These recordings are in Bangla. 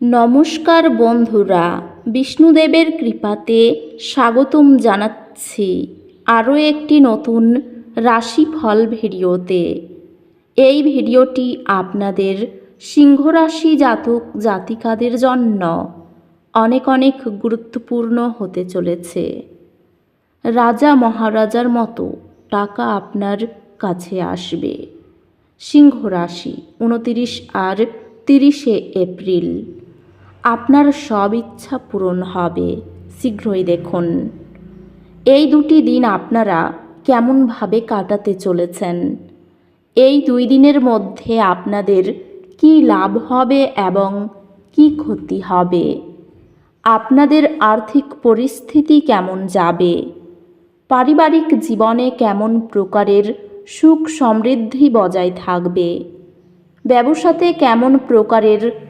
নমস্কার বন্ধুরা, বিষ্ণুদেবের কৃপাতে স্বাগতম জানাচ্ছি আরও একটি নতুন রাশিফল ভিডিওতে। এই ভিডিওটি আপনাদের সিংহ রাশি জাতক জাতিকাদের জন্য অনেক অনেক গুরুত্বপূর্ণ হতে চলেছে। রাজা মহারাজার মতো টাকা আপনার কাছে আসবে। সিংহ রাশি উনতিরিশ আর তিরিশে এপ্রিল। আপনার সব ইচ্ছা পূরণ হবে। শীঘ্রই দেখুন। এই দুটি দিন আপনারা কেমনভাবে কাটাতে চলেছেন? এই দুই দিনের মধ্যে আপনাদের কি লাভ হবে এবং কি ক্ষতি হবে? আপনাদের আর্থিক পরিস্থিতি কেমন যাবে? পারিবারিক জীবনে কেমন প্রকারের সুখ সমৃদ্ধি বজায় থাকবে? ব্যবসাতে কেমন প্রকারের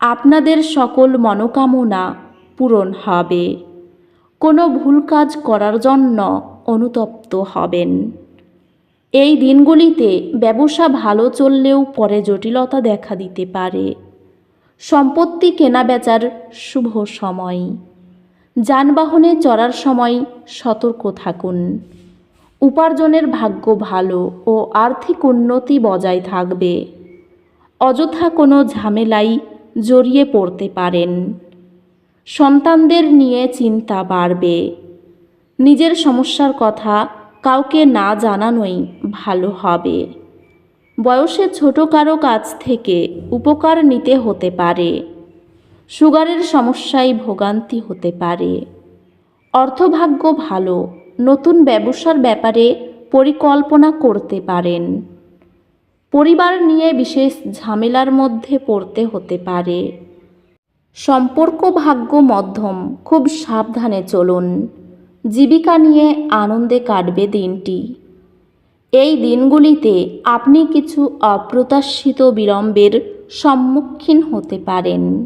আপনাদের সকল মনোকামনা পূরণ হবে। কোনো ভুল কাজ করার জন্য অনুতপ্ত হবেন। এই দিনগুলিতে ব্যবসা ভালো চললেও পরে জটিলতা দেখা দিতে পারে। সম্পত্তি কেনাবেচার শুভ সময়। যানবাহনে চড়ার সময় সতর্ক থাকুন। উপার্জনের ভাগ্য ভালো ও আর্থিক উন্নতি বজায় থাকবে। অযথা কোনো ঝামেলাই জড়িয়ে পড়তে পারেন। সন্তানদের নিয়ে চিন্তা বাড়বে। নিজের সমস্যার কথা কাউকে না জানানোই ভালো হবে। বয়সে ছোট কারও কাছ থেকে উপকার নিতে হতে পারে। সুগারের সমস্যায় ভোগান্তি হতে পারে। অর্থভাগ্য ভালো, নতুন ব্যবসার ব্যাপারে পরিকল্পনা করতে পারেন। পরিবার নিয়ে বিশেষ ঝামেলার মধ্যে পড়তে হতে পারে। সম্পর্ক ভাগ্য মধ্যম, খুব সাবধানে চলুন। জীবিকা নিয়ে আনন্দে কাটবে দিনটি। এই দিনগুলিতে আপনি কিছু অপ্রত্যাশিত বিলম্বের সম্মুখীন হতে পারেন।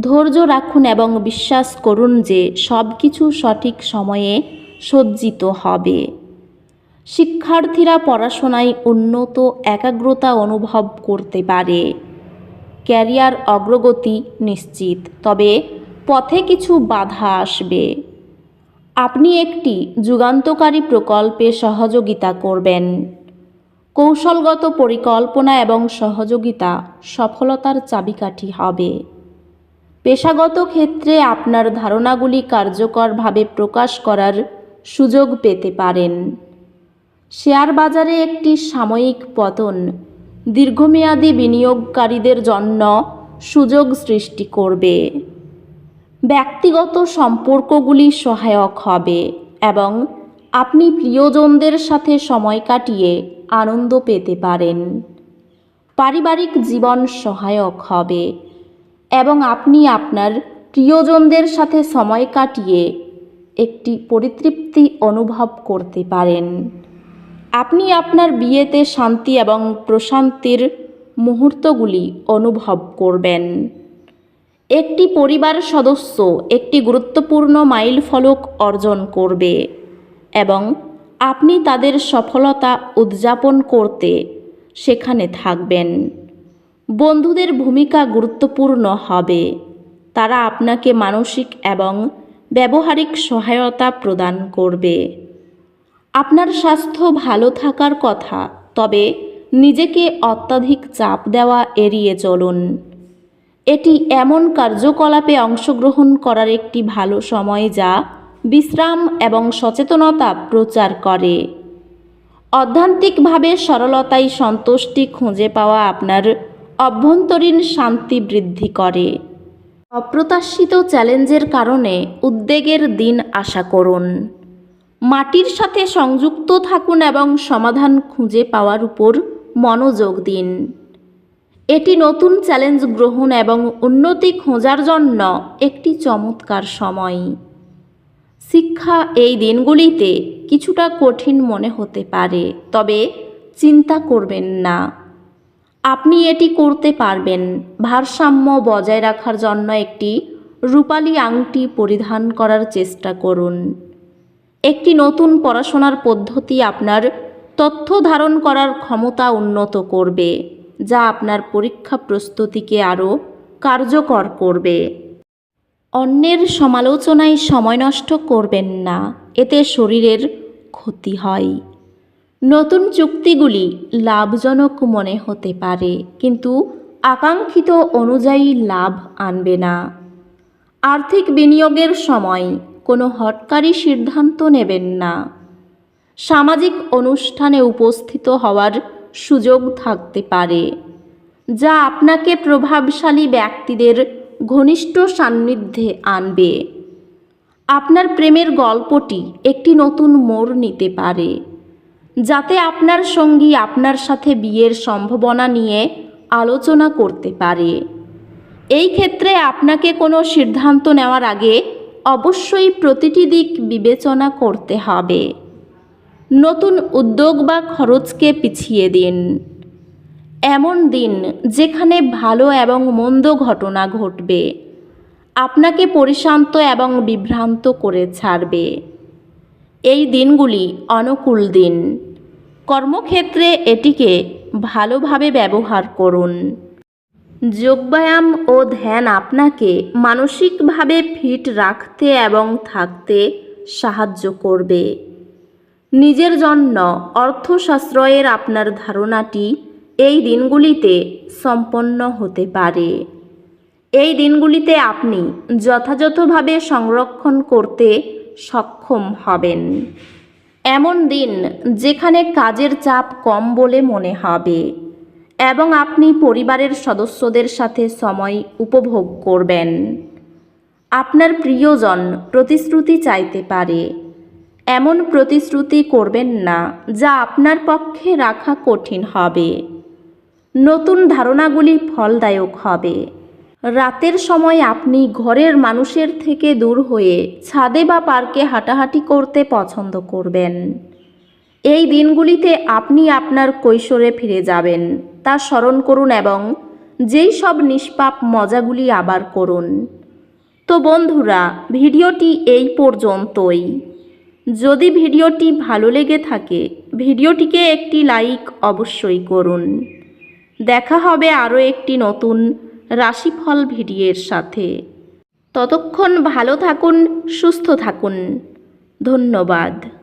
ধৈর্য রাখুন এবং বিশ্বাস করুন যে সব কিছু সঠিক সময়ে সজ্জিত হবে। শিক্ষার্থীরা পড়াশোনায় উন্নত, একাগ্রতা অনুভব করতে পারে। ক্যারিয়ার অগ্রগতি নিশ্চিত, তবে পথে কিছু বাধা আসবে। আপনি একটি যুগান্তকারী প্রকল্পে সহযোগিতা করবেন। কৌশলগত পরিকল্পনা এবং সহযোগিতা সফলতার চাবিকাঠি হবে। পেশাগত ক্ষেত্রে আপনার ধারণাগুলি কার্যকরভাবে প্রকাশ করার সুযোগ পেতে পারেন। শেয়ার বাজারে একটি সাময়িক পতন। দীর্ঘমেয়াদী বিনিয়োগকারীদের জন্য সুযোগ সৃষ্টি করবে। ব্যক্তিগত সম্পর্কগুলি সহায়ক হবে এবং আপনি প্রিয়জনদের সাথে সময় কাটিয়ে আনন্দ পেতে পারেন। পারিবারিক জীবন সহায়ক হবে এবং আপনি আপনার প্রিয়জনদের সাথে সময় কাটিয়ে একটি পরিতৃপ্তি অনুভব করতে পারেন। আপনি আপনার বিয়েতে শান্তি এবং প্রশান্তির মুহূর্তগুলি অনুভব করবেন। একটি পরিবার সদস্য একটি গুরুত্বপূর্ণ মাইল ফলক অর্জন করবে এবং আপনি তাদের সফলতা উদযাপন করতে সেখানে থাকবেন। বন্ধুদের ভূমিকা গুরুত্বপূর্ণ হবে। তারা আপনাকে মানসিক এবং ব্যবহারিক সহায়তা প্রদান করবে। আপনার স্বাস্থ্য ভালো থাকার কথা, তবে নিজেকে অত্যাধিক চাপ দেওয়া এড়িয়ে চলুন। এটি এমন কার্যকলাপে অংশগ্রহণ করার একটি ভালো সময় যা বিশ্রাম এবং সচেতনতা প্রচার করে। অধ্যান্তিকভাবে সরলতাই সন্তুষ্টি খুঁজে পাওয়া আপনার অভ্যন্তরীণ শান্তি বৃদ্ধি করে। অপ্রত্যাশিত চ্যালেঞ্জের কারণে উদ্বেগের দিন আশা করুন। মাটির সাথে সংযুক্ত থাকুন এবং সমাধান খুঁজে পাওয়ার উপর মনোযোগ দিন। এটি নতুন চ্যালেঞ্জ গ্রহণ এবং উন্নতি খোঁজার জন্য একটি চমৎকার সময়। শিক্ষা এই দিনগুলিতে কিছুটা কঠিন মনে হতে পারে, তবে চিন্তা করবেন না। আপনি এটি করতে পারবেন। ভারসাম্য বজায় রাখার জন্য একটি রূপালী আংটি পরিধান করার চেষ্টা করুন। একটি নতুন পড়াশোনার পদ্ধতি আপনার তথ্য ধারণ করার ক্ষমতা উন্নত করবে, যা আপনার পরীক্ষা প্রস্তুতিকে আরও কার্যকর করবে। অন্যের সমালোচনায় সময় নষ্ট করবেন না, এতে শরীরের ক্ষতি হয়। নতুন চুক্তিগুলি লাভজনক মনে হতে পারে, কিন্তু আকাঙ্ক্ষিত অনুযায়ী লাভ আনবে না। আর্থিক বিনিয়োগের সময় কোনো হটকারী সিদ্ধান্ত নেবেন না। সামাজিক অনুষ্ঠানে উপস্থিত হওয়ার সুযোগ থাকতে পারে, যা আপনাকে প্রভাবশালী ব্যক্তিদের ঘনিষ্ঠ সান্নিধ্যে আনবে। আপনার প্রেমের গল্পটি একটি নতুন মোড় নিতে পারে, যাতে আপনার সঙ্গী আপনার সাথে বিয়ের সম্ভাবনা নিয়ে আলোচনা করতে পারে। এই ক্ষেত্রে আপনাকে কোনো সিদ্ধান্ত নেওয়ার আগে অবশ্যই প্রতিটি দিক বিবেচনা করতে হবে। নতুন উদ্যোগ বা খরচকে পিছিয়ে দিন। এমন দিন যেখানে ভালো এবং মন্দ ঘটনা ঘটবে। আপনাকে পরিশান্ত এবং বিভ্রান্ত করে ছাড়বে। এই দিনগুলি অনুকূল দিন। কর্মক্ষেত্রে এটিকে ভালোভাবে ব্যবহার করুন। যোগব্যায়াম ও ধ্যান আপনাকে মানসিকভাবে ফিট রাখতে এবং থাকতে সাহায্য করবে। নিজের জন্য অর্থ সাশ্রয়ের আপনার ধারণাটি এই দিনগুলিতে সম্পন্ন হতে পারে। এই দিনগুলিতে আপনি যথাযথভাবে সংরক্ষণ করতে সক্ষম হবেন। এমন দিন যেখানে কাজের চাপ কম বলে মনে হবে। এবং আপনি পরিবারের সদস্যদের সাথে সময় উপভোগ করবেন। আপনার প্রিয়জন প্রতিশ্রুতি চাইতে পারে। এমন প্রতিশ্রুতি করবেন না যা আপনার পক্ষে রাখা কঠিন হবে। নতুন ধারণাগুলি ফলদায়ক হবে। রাতের সময় আপনি ঘরের মানুষের থেকে দূর হয়ে ছাদে বা পার্কে হাঁটাহাঁটি করতে পছন্দ করবেন। এই দিনগুলিতে আপনি আপনার কৈশোরে ফিরে যাবেন, তা স্মরণ করুন এবং যেই সব নিষ্পাপ মজাগুলি আবার করুন। তো বন্ধুরা, ভিডিওটি এই পর্যন্তই। যদি ভিডিওটি ভালো লেগে থাকে, ভিডিওটিকে একটি লাইক অবশ্যই করুন। দেখা হবে আরও একটি নতুন রাশিফল ভিডিওর সাথে। ততক্ষণ ভালো থাকুন, সুস্থ থাকুন। ধন্যবাদ।